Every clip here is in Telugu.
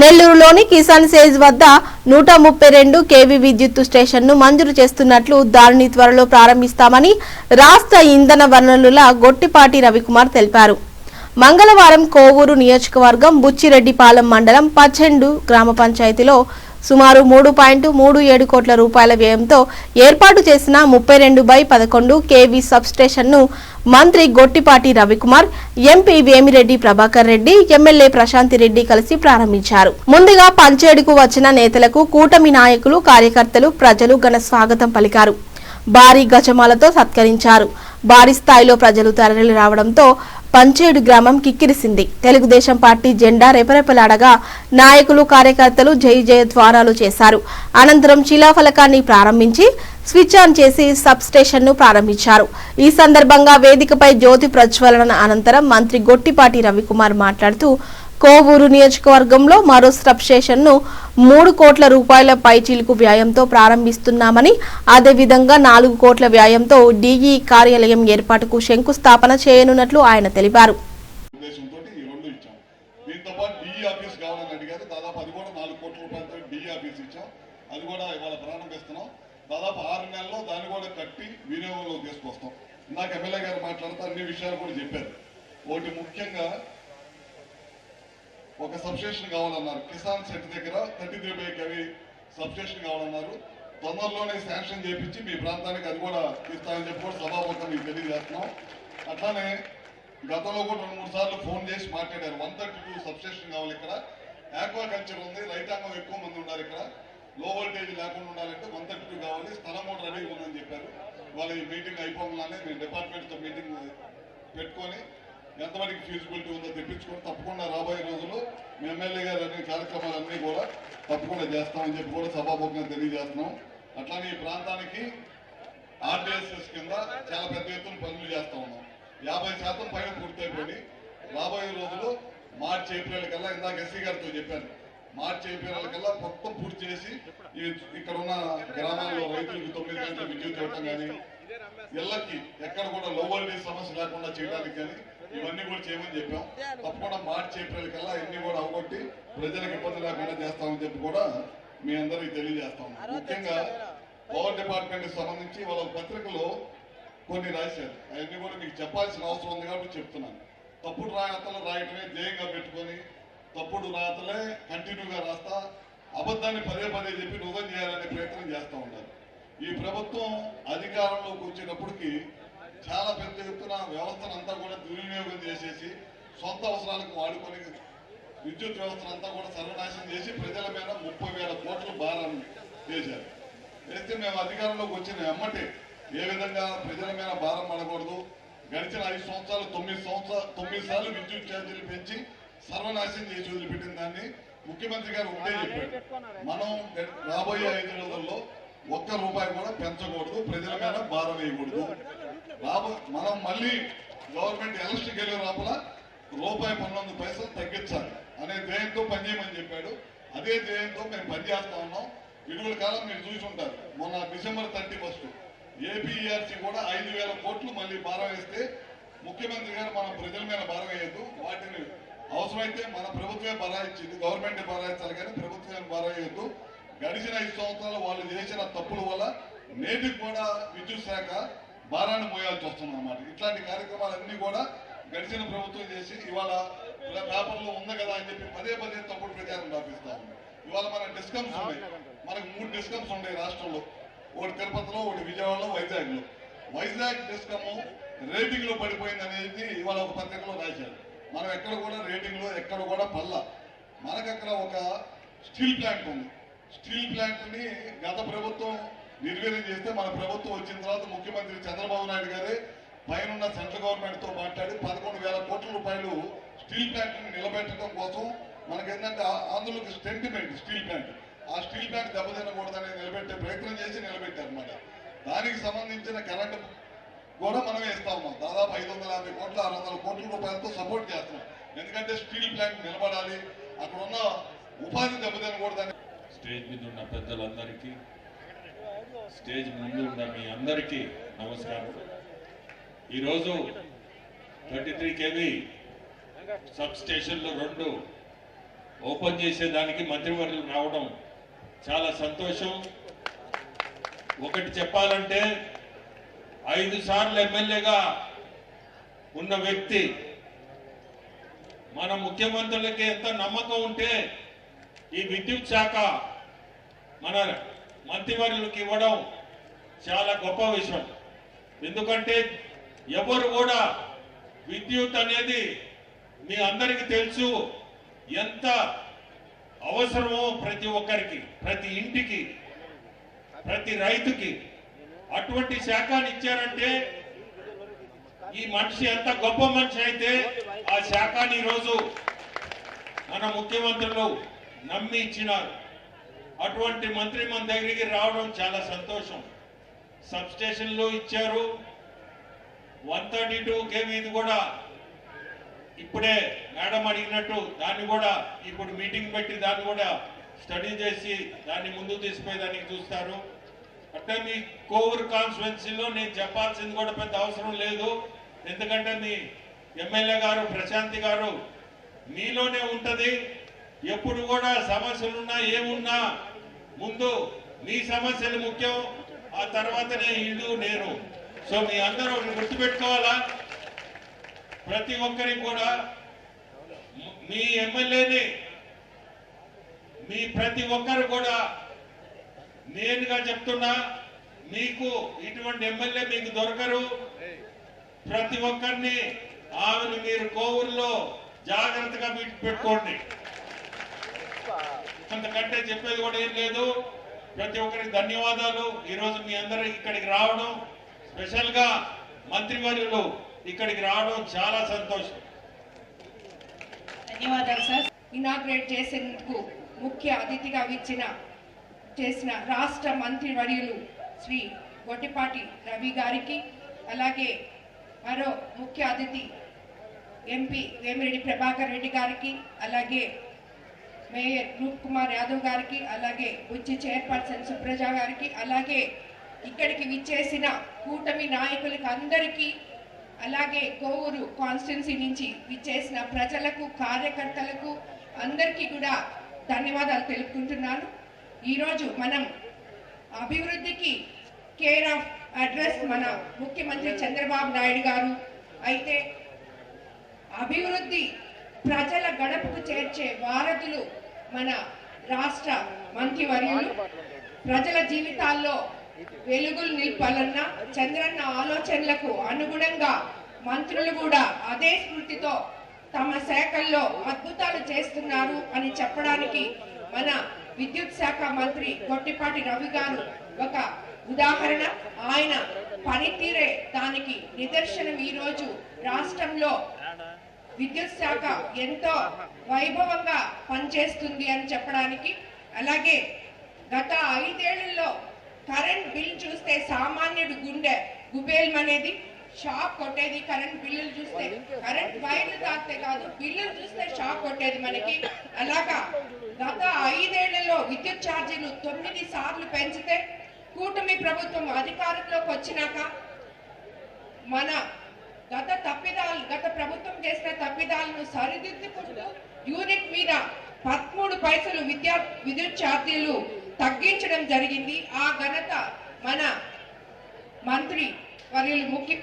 నెల్లూరులోని కిసాన్ సేజ్ వద్ద నూట ముప్పై రెండు కేవీ విద్యుత్ స్టేషన్ను మంజూరు చేస్తున్నట్లు దానిని త్వరలో ప్రారంభిస్తామని రాష్ట్ర ఇంధన వనరుల గొట్టిపాటి రవికుమార్ తెలిపారు. మంగళవారం కోవూరు నియోజకవర్గం బుచ్చిరెడ్డిపాలెం మండలం పచ్చెండు గ్రామ పంచాయతీలో సుమారు మూడు పాయింట్ మూడు ఏడు కోట్ల రూపాయల వ్యయంతో ఏర్పాటు చేసిన ముప్పై రెండు బై పదకొండు కేవీ సబ్స్టేషన్ను మంత్రి గొట్టిపాటి రవికుమార్ ఎంపీ వేమిరెడ్డి ప్రభాకర్ రెడ్డి ఎమ్మెల్యే ప్రశాంతి రెడ్డి కలిసి ప్రారంభించారు. ముందుగా పంచేడుకు వచ్చిన నేతలకు కూటమి నాయకులు కార్యకర్తలు ప్రజలు ఘన స్వాగతం పలికారు. భారీ గజమాలతో సత్కరించారు. భారీ స్థాయిలో ప్రజలు తరలి రావడంతో పంచేడు గ్రామం కిక్కిరిసింది. తెలుగుదేశం పార్టీ జెండా రెపరెపలాడగా నాయకులు కార్యకర్తలు జై జయ ద్వారాలు చేశారు. అనంతరం శిలాఫలకాన్ని ప్రారంభించి స్విచ్ ఆన్ చేసి సబ్ స్టేషన్ను ప్రారంభించారు. ఈ సందర్భంగా వేదికపై జ్యోతి ప్రజ్వలన అనంతరం మంత్రి గొట్టిపాటి రవికుమార్ మాట్లాడుతూ కోవూరు నియోజకవర్గంలో మరో స్ట్రబ్ స్టేషన్ను మూడు కోట్ల రూపాయల పైచీలకు వ్యయంతో ప్రారంభిస్తున్నామని అదేవిధంగా నాలుగు కోట్ల వ్యయంతో డీఈ కార్యాలయం ఏర్పాటుకు శంకుస్థాపన చేయనున్నట్లు ఆయన తెలిపారు. అది కూడా ఇవాళ ప్రారంభిస్తున్నాం. దాదాపు ఆరు నెలల్లో దాన్ని కూడా కట్టి వినియోగంలో తీసుకొస్తాం. ఇందాక ఎమ్మెల్యే గారు మాట్లాడుతూ అన్ని విషయాలు కూడా చెప్పారు. ఒకటి ముఖ్యంగా ఒక సబ్స్టేషన్ కావాలన్నారు. కిసాన్ సెట్ దగ్గర thirty three by KV substation కావాలన్నారు. తొందరలోనే శాంక్షన్ చేపించి మీ ప్రాంతానికి అది కూడా ఇస్తామని చెప్పి కూడా సభాముఖం మీకు తెలియజేస్తున్నాం. అట్లానే గతంలో కూడా రెండు మూడు సార్లు ఫోన్ చేసి మాట్లాడారు. వన్ థర్టీ టూ సబ్స్టేషన్ కావాలి ఇక్కడ. ఆక్వా కల్చర్ ఉంది. రైతాంగం ఎక్కువ మంది ఉన్నారు ఇక్కడ. లో వోల్టేజ్ లేకుండా ఉండాలంటే వన్ థర్టీ టూ కావాలి. స్థలం కూడా రెడీగా ఉందని చెప్పారు. వాళ్ళ ఈ మీటింగ్ అయిపోగానే మేము డిపార్ట్మెంట్తో మీటింగ్ పెట్టుకొని ఎంతవరకు ఫీజిబిలిటీ ఉందో తెప్పించుకొని తప్పకుండా రాబోయే రోజుల్లో మీ ఎమ్మెల్యే గారు అన్ని కార్యక్రమాలన్నీ కూడా తప్పకుండా చేస్తామని చెప్పి కూడా సభాముఖంగా తెలియజేస్తున్నాం. అట్లానే ఈ ప్రాంతానికి ఆర్టీఎస్ఎస్ కింద చాలా పెద్ద ఎత్తున పనులు చేస్తా ఉన్నాం. యాభై శాతం పైన పూర్తయిపోయి రాబోయే రోజులు మార్చి ఏప్రిల్ కల్లా ఇందాక ఎస్సీ గారితో చెప్పాను. మార్చి ఏప్రిల్ కల్లా మొత్తం పూర్తి చేసి ఈ- ఇక్కడ ఉన్న గ్రామాల్లో రైతులకు తొమ్మిది గంటల విద్యుత్ ఇవ్వటం కానీ ఇళ్ళకి ఎక్కడ కూడా లో వోల్టేజ్ సమస్య లేకుండా చేయడానికి కానీ ఇవన్నీ కూడా చేయమని చెప్పాం. తప్పకుండా మార్చి ఏప్రిల్ కల్లా ఇవన్నీ కూడా అవగొట్టి ప్రజలకు ఇబ్బంది లేకుండా చేస్తామని చెప్పి కూడా మీ అందరికీ తెలియజేస్తాం. ముఖ్యంగా పవర్ డిపార్ట్మెంట్ సంబంధించి వాళ్ళ పత్రికలో కొన్ని రాశారు. అవన్నీ కూడా మీకు చెప్పాల్సిన అవసరం ఉంది కాబట్టి చెప్తున్నాను. తప్పుడు రాతలు రాయటమే ధ్యేయంగా పెట్టుకొని తప్పుడు రాతలే కంటిన్యూగా రాస్తా అబద్ధాన్ని పదే పదే చెప్పి నిజం చేయాలనే ప్రయత్నం చేస్తూ ఉన్నారు. ఈ ప్రభుత్వం అధికారంలోకి వచ్చినప్పటికీ చాలా పెద్ద ఎత్తున వ్యవస్థను అంతా కూడా దుర్వినియోగం చేసేసి సొంత అవసరాలకు వాడుకొని విద్యుత్ వ్యవస్థను అంతా కూడా సర్వనాశనం చేసి ప్రజల మీద ముప్పై వేల కోట్ల భారం చేశారు అయితే మేము అధికారంలోకి వచ్చిన ఎమ్మటే ఏ విధంగా ప్రజల మీద భారం పడకూడదు. గడిచిన ఐదు సంవత్సరాలు తొమ్మిది సంవత్సరాలు తొమ్మిది సార్లు విద్యుత్ ఛార్జీలు పెంచి సర్వనాశనం చేసి వదిలిపెట్టిన దాన్ని ముఖ్యమంత్రి గారు ఒకటే చెప్పారు. మనం రాబోయే ఐదు రోజుల్లో ఒక్క రూపాయి కూడా పెంచకూడదు ప్రజల మీద భారం వేయకూడదు. రాబో మనం మళ్ళీ గవర్నమెంట్ ఎలక్షన్ వెళ్ళే లోపల రూపాయి పన్నెండు పైసలు తగ్గించాలి. అనే ధ్యేయంతో పనిచేయమని చెప్పాడు. అదే ధ్యేయంతో మేము పనిచేస్తా ఉన్నాం. ఇటీవల కాలం మీరు చూసి ఉంటారు. మొన్న డిసెంబర్ థర్టీ ఫస్ట్ ఏపీఈఆర్సీ కూడా ఐదు వేల కోట్లు మళ్ళీ భారం వేస్తే ముఖ్యమంత్రి గారు మనం ప్రజల మీద భారం వేయద్దు. వాటిని అవసరమైతే మన ప్రభుత్వమే బరాయించింది గవర్నమెంట్ బరాయించాలి కానీ ప్రభుత్వమే బరాయద్దు గడిచిన ఐదు సంవత్సరాలు వాళ్ళు చేసిన తప్పుల వల్ల నేటికి కూడా విద్యుత్ శాఖ భారాన్ని మోయాల్సి వస్తుంది అన్నమాట. ఇట్లాంటి కార్యక్రమాలన్నీ కూడా గడిచిన ప్రభుత్వం చేసి ఇవాళ పేపర్లో ఉంది కదా అని చెప్పి పదే పదే తప్పుడు ప్రచారం రాపిస్తా ఉంది. ఇవాళ మన డిస్కమ్స్ ఉన్నాయి. మనకు మూడు డిస్కమ్స్ ఉన్నాయి రాష్ట్రంలో. ఒకటి తిరుపతిలో ఒకటి విజయవాడలో వైజాగ్లో. వైజాగ్ డిస్కమ్ రేటింగ్లో పడిపోయింది అనేది ఇవాళ ఒక పత్రికలో రాశారు. మనం ఎక్కడ కూడా రేటింగ్లో ఎక్కడ కూడా పల్ల మనకు అక్కడ ఒక స్టీల్ ప్లాంట్ ఉంది. స్టీల్ ప్లాంట్ని గత ప్రభుత్వం నిర్వీర్యం చేస్తే మన ప్రభుత్వం వచ్చిన తర్వాత ముఖ్యమంత్రి చంద్రబాబు నాయుడు గారే పైన సెంట్రల్ గవర్నమెంట్తో మాట్లాడి పదకొండు వేల కోట్ల రూపాయలు స్టీల్ ప్లాంట్ని నిలబెట్టడం కోసం మనకేంటంటే ఏంటంటే ఆంధ్రలోకి స్టెంటిమెంట్ స్టీల్ ప్లాంట్. ఆ స్టీల్ ప్లాంట్ దెబ్బతినకూడదని నిలబెట్టే ప్రయత్నం చేసి నిలబెట్టారు అనమాట దానికి సంబంధించిన కరెంట్ కూడా మనమే ఇస్తా ఉన్నాం. దాదాపు ఐదు వందల యాభై కోట్ల ఆరు వందల కోట్ల రూపాయలతో సపోర్ట్ చేస్తున్నాం. ఎందుకంటే స్టీల్ ప్లాంట్ నిలబడాలి. అక్కడ ఉన్న ఉపాధి దెబ్బతినకూడదని స్టేజ్ మీద ఉన్న పెద్దలందరికీ స్టేజ్ ముందు ఉన్న మీ అందరికీ నమస్కారం. ఈరోజు థర్టీ త్రీ కేవీ సబ్ స్టేషన్లు రెండు ఓపెన్ చేసేదానికి మంత్రివర్యులు రావడం చాలా సంతోషం. ఒకటి చెప్పాలంటే ఐదు సార్లు ఎమ్మెల్యేగా ఉన్న వ్యక్తి మన ముఖ్యమంత్రులకి ఎంత నమ్మకం ఉంటే ఈ విద్యుత్ శాఖ మన మంత్రివర్యులకు ఇవ్వడం చాలా గొప్ప విషయం. ఎందుకంటే ఎవరు కూడా విద్యుత్ అనేది మీ అందరికీ తెలుసు ఎంత అవసరమో ప్రతి ఒక్కరికి ప్రతి ఇంటికి ప్రతి రైతుకి. అటువంటి శాఖని ఇచ్చారంటే ఈ మనిషి ఎంత గొప్ప మనిషి అయితే ఆ శాఖని ఈరోజు మన ముఖ్యమంత్రులు నమ్మి ఇచ్చినారు. అటువంటి మంత్రి మన దగ్గరికి రావడం చాలా సంతోషం. సబ్ స్టేషన్లో ఇచ్చారు. వన్ థర్టీ టూ కేవీది కూడా ఇప్పుడే మేడం అడిగినట్టు దాన్ని కూడా ఇప్పుడు మీటింగ్ పెట్టి దాన్ని కూడా స్టడీ చేసి దాన్ని ముందుకు తీసుకుపోయేదానికి చూస్తారు. అంటే మీ కోవూరు కాన్స్టిట్యున్సీలో నేను చెప్పాల్సింది కూడా పెద్ద అవసరం లేదు. ఎందుకంటే మీ ఎమ్మెల్యే గారు ప్రశాంతి గారు మీలోనే ఉంటుంది. ఎప్పుడు కూడా సమస్యలున్నా ఏమున్నా ముందు మీ సమస్యలు ముఖ్యం ఆ తర్వాతనే ఇల్లు నేను. సో మీ అందరూ గుర్తుపెట్టుకోవాలా? ప్రతి ఒక్కరికి కూడా మీ ఎమ్మెల్యేని మీ ప్రతి ఒక్కరు కూడా నేనుగా చెప్తున్నా మీకు ఇటువంటి ఎమ్మెల్యే మీకు దొరకరు. ప్రతి ఒక్కరిని ఆమెను మీరు కోవుల్లో జాగ్రత్తగా పెట్టుకోండి అంతకంటే చెప్పేది కూడా ఏం లేదు. ప్రతి ఒక్కరికి ధన్యవాదాలు. ఈరోజు మీ అందరూ ఇక్కడికి రావడం స్పెషల్గా మంత్రివర్యులు ఇక్కడికి రావడం చాలా సంతోషం. ధన్యవాదాలు సార్. ఇనాగ్రేట్ చేసేందుకు ముఖ్య అతిథిగా ఇచ్చిన చేసిన రాష్ట్ర మంత్రివర్యులు శ్రీ గొట్టిపాటి రవి గారికి అలాగే మరో ముఖ్య అతిథి ఎంపీ వేమిరెడ్డి ప్రభాకర్ రెడ్డి గారికి అలాగే మేయర్ రూప్ కుమార్ యాదవ్ గారికి అలాగే ఉచ్చి చైర్పర్సన్ సుప్రజ గారికి అలాగే ఇక్కడికి విచ్చేసిన కూటమి నాయకులకి అందరికీ అలాగే కోవూరు కాన్స్టిట్యున్సీ నుంచి విచ్చేసిన ప్రజలకు కార్యకర్తలకు అందరికీ కూడా ధన్యవాదాలు తెలుపుకుంటున్నాను. ఈరోజు మనం అభివృద్ధికి కేర్ ఆఫ్ అడ్రస్ మన ముఖ్యమంత్రి చంద్రబాబు నాయుడు గారు. అయితే అభివృద్ధి ప్రజల గడపకు చేర్చే వారధులు మన రాష్ట్ర మంత్రివర్యులు ప్రజల జీవితాల్లో వెలుగులు నింపాలన్న చంద్రన్న ఆలోచనలకు అనుగుణంగా మంత్రులు కూడా అదే స్ఫూర్తితో తమ శాఖల్లో అద్భుతాలు చేస్తున్నారు అని చెప్పడానికి మన విద్యుత్ శాఖ మంత్రి గొట్టిపాటి రవి గారు ఒక ఉదాహరణ. ఆయన పనితీరే దానికి నిదర్శనం ఈ రోజు రాష్ట్రంలో విద్యుత్ శాఖ ఎంతో వైభవంగా పనిచేస్తుంది అని చెప్పడానికి. అలాగే గత ఐదేళ్ళలో కరెంట్ బిల్ చూస్తే సామాన్యుడు గుండె గుబేల్మనేది షాక్ కొట్టేది కరెంట్ బిల్లులు చూస్తే. కరెంట్ వైర్లు తాకితే కాదు బిల్లులు చూస్తే షాక్ కొట్టేది మనకి. అలాగా గత ఐదేళ్ళలో విద్యుత్ ఛార్జీలు తొమ్మిది సార్లు పెంచితే కూటమి ప్రభుత్వం అధికారంలోకి వచ్చినాక మన గత తప్పిదాలు గత ప్రభుత్వం చేసిన తప్పిదాలను సరిదిద్దుకుంటూ యూనిట్ మీద పదమూడు పైసలు విద్యా విద్యుత్ ఛార్జీలు తగ్గించడం జరిగింది. ఆ ఘనత మన మంత్రి వర్యులు ముఖ్య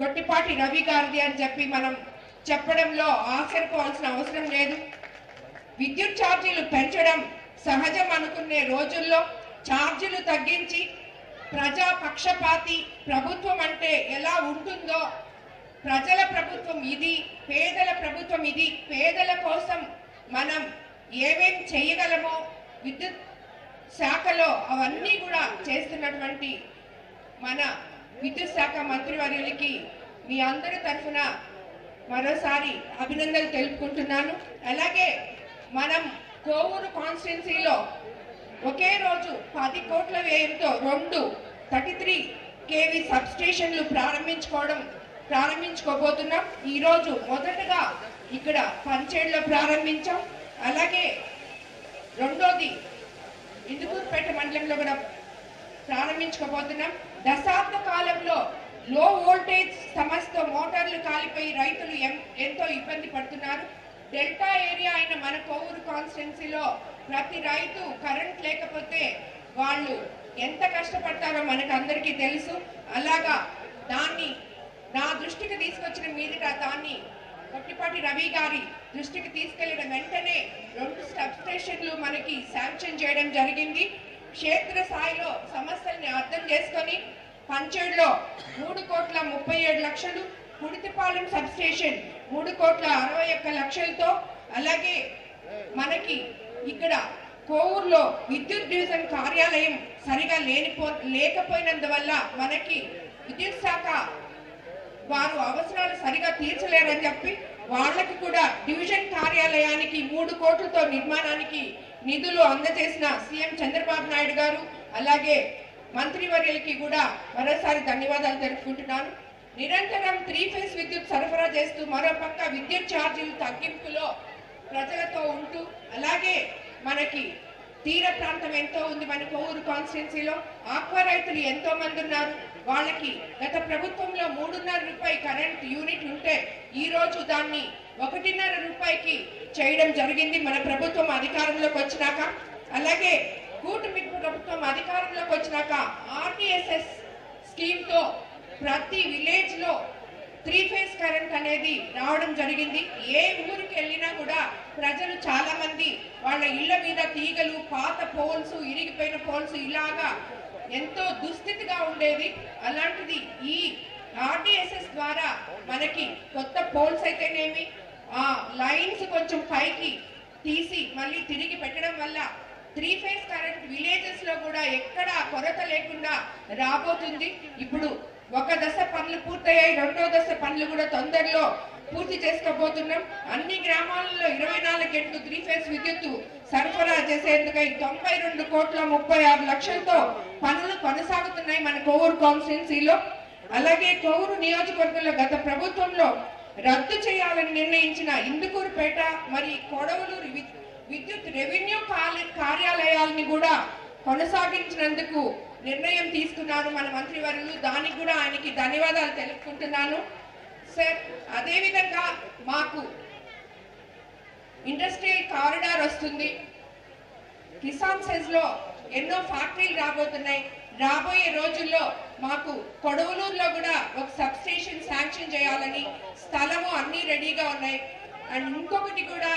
గొట్టిపాటి రవి గారిది అని చెప్పి మనం చెప్పడంలో ఆశ్చర్యపోవాల్సిన అవసరం లేదు. విద్యుత్ ఛార్జీలు పెంచడం సహజం అనుకునే రోజుల్లో ఛార్జీలు తగ్గించి ప్రజా పక్షపాతి ప్రభుత్వం అంటే ఎలా ఉంటుందో ప్రజల ప్రభుత్వం ఇది పేదల ప్రభుత్వం ఇది. పేదల కోసం మనం ఏమేం చేయగలమో విద్యుత్ శాఖలో అవన్నీ కూడా చేస్తున్నటువంటి మన విద్యుత్ శాఖ మంత్రివర్యులకి మీ అందరి తరఫున మరోసారి అభినందనలు తెలుపుకుంటున్నాను. అలాగే మనం కోవూరు కాన్స్టిట్యున్సీలో ఒకే రోజు పది కోట్ల వ్యయంతో రెండు థర్టీ త్రీ కేవీ సబ్స్టేషన్లు ప్రారంభించుకోవడం ప్రారంభించుకోబోతున్నాం. ఈరోజు మొదటగా ఇక్కడ పంచేళ్ళలో ప్రారంభించాం. అలాగే రెండోది ఇందుకూరుపేట మండలంలో కూడా ప్రారంభించుకోబోతున్నాం. దశాబ్ద కాలంలో లో వోల్టేజ్ సమస్యతో మోటార్లు కాలిపోయి రైతులు ఎం- ఎంతో ఇబ్బంది పడుతున్నారు. డెల్టా ఏరియా అయిన మన కోవూరు కాన్స్టిట్యున్సీలో ప్రతి రైతు కరెంట్ లేకపోతే వాళ్ళు ఎంత కష్టపడతారో మనకు అందరికీ తెలుసు. అలాగా దాన్ని నా దృష్టికి తీసుకొచ్చిన మీదట దాన్ని కొట్టిపాటి రవి గారి దృష్టికి తీసుకెళ్ళిన వెంటనే రెండు సబ్ స్టేషన్లు మనకి శాంక్షన్ చేయడం జరిగింది. క్షేత్ర స్థాయిలో సమస్యల్ని అర్థం చేసుకొని పంచేడులో మూడు కోట్ల ముప్పై ఏడు లక్షలు కుడితిపాలెం సబ్ స్టేషన్ మూడు కోట్ల అరవై ఒక్క లక్షలతో అలాగే మనకి ఇక్కడ కోవూరులో విద్యుత్ డివిజన్ కార్యాలయం సరిగా లేనిపో లేకపోయినందువల్ల మనకి విద్యుత్ శాఖ వారు అవసరాలు సరిగా తీర్చలేరని చెప్పి వాళ్ళకి కూడా డివిజన్ కార్యాలయానికి మూడు కోట్లతో నిర్మాణానికి నిధులు అందజేసిన సీఎం చంద్రబాబు నాయుడు గారు అలాగే మంత్రివర్యులకి కూడా మరోసారి ధన్యవాదాలు తెలుపుకుంటున్నాను. నిరంతరం త్రీ ఫేజ్ విద్యుత్ సరఫరా చేస్తూ మరోపక్క విద్యుత్ ఛార్జీలు తగ్గింపులో ప్రజలతో ఉంటూ అలాగే మనకి తీర ప్రాంతం ఎంతో ఉంది మన కోవూరు కాన్స్టిట్యున్సీలో ఆక్వా రైతులు ఎంతో మంది ఉన్నారు. వాళ్ళకి గత ప్రభుత్వంలో మూడున్నర రూపాయి కరెంట్ యూనిట్ ఉంటే ఈరోజు దాన్ని ఒకటిన్నర రూపాయికి చేయడం జరిగింది మన ప్రభుత్వం అధికారంలోకి వచ్చినాక. అలాగే కూటమి ప్రభుత్వం అధికారంలోకి వచ్చినాక ఆర్టీఎస్ఎస్ స్కీమ్తో ప్రతి విలేజ్లో త్రీ ఫేజ్ కరెంట్ అనేది రావడం జరిగింది. ఏ ఊరికి వెళ్ళినా కూడా ప్రజలు చాలా మంది వాళ్ళ ఇళ్ళ మీద తీగలు పాత పోల్స్ ఇరిగిపోయిన పోల్స్ ఇలాగా ఎంతో దుస్థితిగా ఉండేది. అలాంటిది ఈ ఆర్టీఎస్ఎస్ ద్వారా మనకి కొత్త పోల్స్ అయితేనేమి ఆ లైన్స్ కొంచెం పైకి తీసి మళ్ళీ తిరిగి పెట్టడం వల్ల త్రీ ఫేజ్ కరెంట్ విలేజెస్లో కూడా ఎక్కడ కొరత లేకుండా రాబోతుంది. ఇప్పుడు ఒక దశ పనులు పూర్తయ్యాయి రెండో దశ పనులు కూడా తొందరలో పూర్తి చేసుకోబోతున్నాం. అన్ని గ్రామాలలో ఇరవై నాలుగు గంటలు త్రీ ఫేజ్ విద్యుత్తు సరఫరా చేసేందుకై తొంభై రెండు కోట్ల ముప్పై ఆరు లక్షలతో పనులు కొనసాగుతున్నాయి మన కోవూరు కాన్స్టిట్యున్సీలో. అలాగే కోవూరు నియోజకవర్గంలో గత ప్రభుత్వంలో రద్దు చేయాలని నిర్ణయించిన ఇందుకూరుపేట మరి కొడవలూరు విద్యుత్ రెవెన్యూ కార్యాలయాలని కార్యాలయాల్ని కూడా కొనసాగించినందుకు నిర్ణయం తీసుకున్నారు మన మంత్రివర్యులు. దానికి కూడా ఆయనకి ధన్యవాదాలు తెలుపుకుంటున్నాను. సార్ అదేవిధంగా మాకు ఇండస్ట్రియల్ కారిడార్ వస్తుంది. కిసాన్ సెజ్లో ఎన్నో ఫ్యాక్టరీలు రాబోతున్నాయి. రాబోయే రోజుల్లో మాకు కొడవలూరులో కూడా ఒక సబ్ స్టేషన్ శాంక్షన్ చేయాలని స్థలము అన్ని రెడీగా ఉన్నాయి. అండ్ ఇంకొకటి కూడా